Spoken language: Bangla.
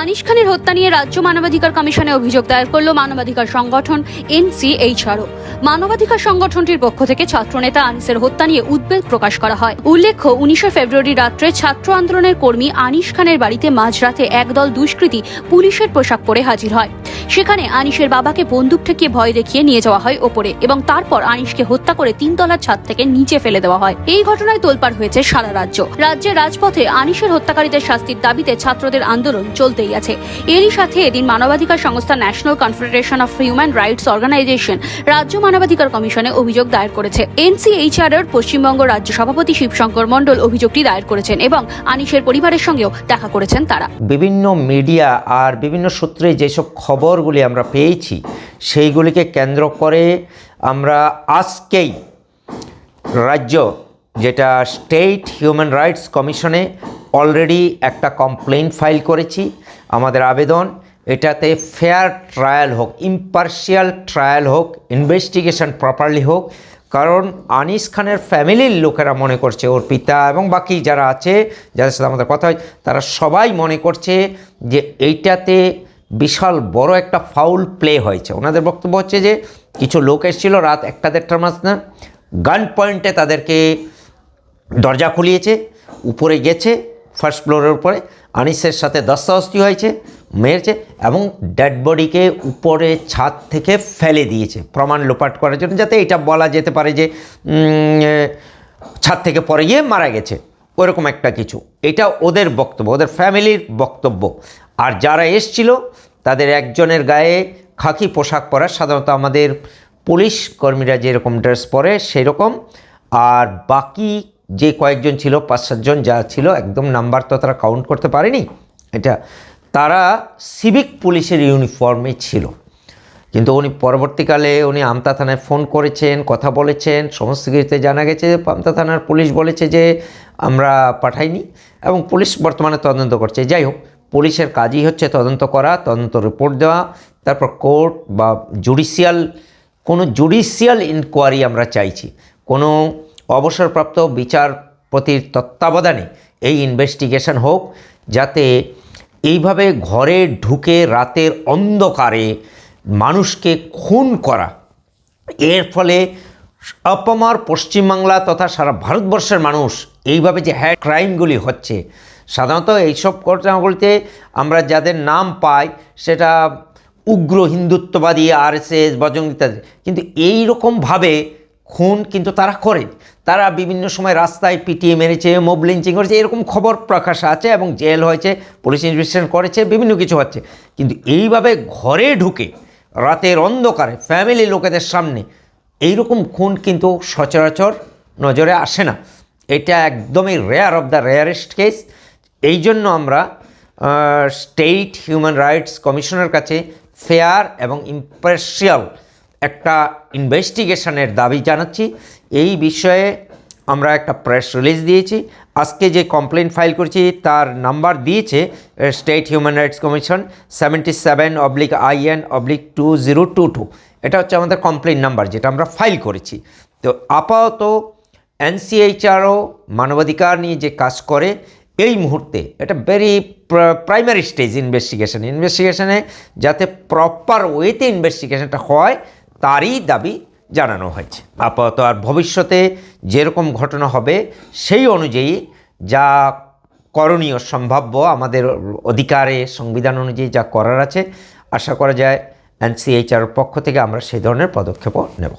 আনিস খানের হত্যা নিয়ে রাজ্য মানবাধিকার কমিশনে অভিযোগ দায়ের করল মানবাধিকার সংগঠন এনসিএইচআরও। মানবাধিকার সংগঠনটির পক্ষ থেকে ছাত্রনেতা আনিসের হত্যা নিয়ে উদ্বেগ প্রকাশ করা হয়। উল্লেখ্য, উনিশে ফেব্রুয়ারি রাত্রে ছাত্র আন্দোলনের কর্মী আনিস খানের বাড়িতে মাঝরাতে একদল দুষ্কৃতী পুলিশের পোশাক পরে হাজির হয়। সেখানে আনিসের বাবাকে বন্দুক ঠেকিয়ে ভয় দেখিয়ে নিয়ে যাওয়া হয় ওপরে এবং তারপর আনিসকে হত্যা করে তিনতলার ছাদ থেকে নিচে ফেলে দেওয়া হয়। এই ঘটনায় তোলপাড় হয়েছে সারা রাজ্য। রাজ্যের রাজপথে আনিসের হত্যাকারীদের শাস্তির দাবিতে ছাত্রদের আন্দোলন চলতেই আছে। এরই সাথে এদিন মানবাধিকার সংস্থা national confederation of human rights organisation রাজ্য মানবাধিকার কমিশনে অভিযোগ দায়ের করেছে। এনসিএইচআর এর পশ্চিমবঙ্গ রাজ্য সভাপতি শিবশঙ্কর মণ্ডল অভিযোগটি দায়ের করেছেন এবং আনিসের পরিবারের সঙ্গেও দেখা করেছেন তারা। বিভিন্ন মিডিয়া আর বিভিন্ন সূত্রে যেসব খবরগুলি আমরা পেয়েছি, সেইগুলিকে কেন্দ্র করে আমরা আজকেই রাজ্য যেটা স্টেট হিউম্যান রাইটস কমিশনে অলরেডি একটা কমপ্লেন ফাইল করেছি। আমাদের আবেদন, এটাতে ফেয়ার ট্রায়াল হোক ইম্পার্শিয়াল ট্রায়াল হোক ইনভেস্টিগেশন প্রপারলি হোক, কারণ আনিস খানের ফ্যামিলির লোকেরা মনে করছে, ওর পিতা এবং বাকি যারা আছে, যাদের সাথে আমাদের কথা হয়, তারা সবাই মনে করছে যে এইটাতে বিশাল বড় একটা ফাউল প্লে হয়েছে। ওনাদের বক্তব্য হচ্ছে যে, কিছু লোক এসেছিল রাত একটা দেড়টার মাস না গান পয়েন্টে তাদেরকে দরজা খুলিয়েছে, উপরে গেছে ফার্স্ট ফ্লোরের উপরে, আনিসের সাথে দস্তাহস্তি হয়েছে, মেরেছে এবং ডেড বডিকে উপরে ছাদ থেকে ফেলে দিয়েছে, প্রমাণ লোপাট করার জন্য, যাতে এটা বলা যেতে পারে যে ছাদ থেকে পরে গিয়ে মারা গেছে, ওরকম একটা কিছু। এটা ওদের বক্তব্য, ওদের ফ্যামিলির বক্তব্য। আর যারা এসছিল তাদের একজনের গায়ে খাকি পোশাক পরা, সাধারণত আমাদের পুলিশ কর্মীরা যেরকম ড্রেস পরে সেরকম। আর বাকি যে কয়েকজন ছিল, পাঁচ সাতজন যা ছিল, একদম নাম্বার তো তারা কাউন্ট করতে পারেনি। এটা তারা সিভিক পুলিশের ইউনিফর্মে ছিল। কিন্তু উনি পরবর্তীকালে উনি আমতা থানায় ফোন করেছেন, কথা বলেছেন। সমস্ত কিছুতে জানা গেছে আমতা থানার পুলিশ বলেছে যে আমরা পাঠাইনি এবং পুলিশ বর্তমানে তদন্ত করছে। যাই হোক পুলিশের কাজই হচ্ছে তদন্ত করা, তদন্ত রিপোর্ট দেওয়া, তারপর কোর্ট বা জুডিশিয়াল কোনো জুডিশিয়াল ইনকোয়ারি আমরা চাইছি। কোনো অবসরপ্রাপ্ত বিচারপতির তত্ত্বাবধানে এই ইনভেস্টিগেশন হোক, যাতে এইভাবে ঘরে ঢুকে রাতের অন্ধকারে মানুষকে খুন করা। এর ফলে অপমার পশ্চিমবাংলা তথা সারা ভারতবর্ষের মানুষ এইভাবে যে হ্যাড ক্রাইমগুলি হচ্ছে, সাধারণত এইসব ঘটনাগুলিতে আমরা যাদের নাম পাই, সেটা উগ্র হিন্দুত্ববাদী, আরএসএস বজরং ইত্যাদি। কিন্তু এই রকমভাবে খুন কিন্তু তারা করে। তারা বিভিন্ন সময় রাস্তায় পিটিয়ে মেরেছে মোব লিঞ্চিং করেছে, এরকম খবর প্রকাশ আছে এবং জেল হয়েছে, পুলিশ ইনভেস্টিগেশন করেছে, বিভিন্ন কিছু হচ্ছে। কিন্তু এইভাবে ঘরে ঢুকে, রাতের অন্ধকারে ফ্যামিলি লোকেদের সামনে এইরকম খুন কিন্তু সচরাচর নজরে আসে না। এটা একদমই rare of the rarest case এই জন্য আমরা স্টেট হিউম্যান রাইটস কমিশনের কাছে ফেয়ার এবং ইম্পার্শিয়াল একটা ইনভেস্টিগেশনের দাবি জানাচ্ছি। এই বিষয়ে আমরা একটা প্রেস রিলিজ দিয়েছি। আজকে যে কমপ্লেন ফাইল করেছি, তার নাম্বার দিয়েছে state human rights commission seventy seven oblique IN oblique two zero two two এটা হচ্ছে আমাদের কমপ্লেন নাম্বার যেটা আমরা ফাইল করেছি। তো আপাতত এনসিএইচআরও মানবাধিকার নিয়ে যে কাজ করে, এই মুহূর্তে এটা ভেরি প্রাইমারি স্টেজ ইনভেস্টিগেশন ইনভেস্টিগেশনে যাতে প্রপার ওয়েতে ইনভেস্টিগেশনটা হয়, তারই দাবি জানানো হয়েছে। আপাতত আর ভবিষ্যতে যেরকম ঘটনা হবে, সেই অনুযায়ী যা করণীয়, সম্ভাব্য, আমাদের অধিকারে, সংবিধান অনুযায়ী যা করার আছে, আশা করা যায় এনসিএইচআর পক্ষ থেকে আমরা সেই ধরনের পদক্ষেপও নেব।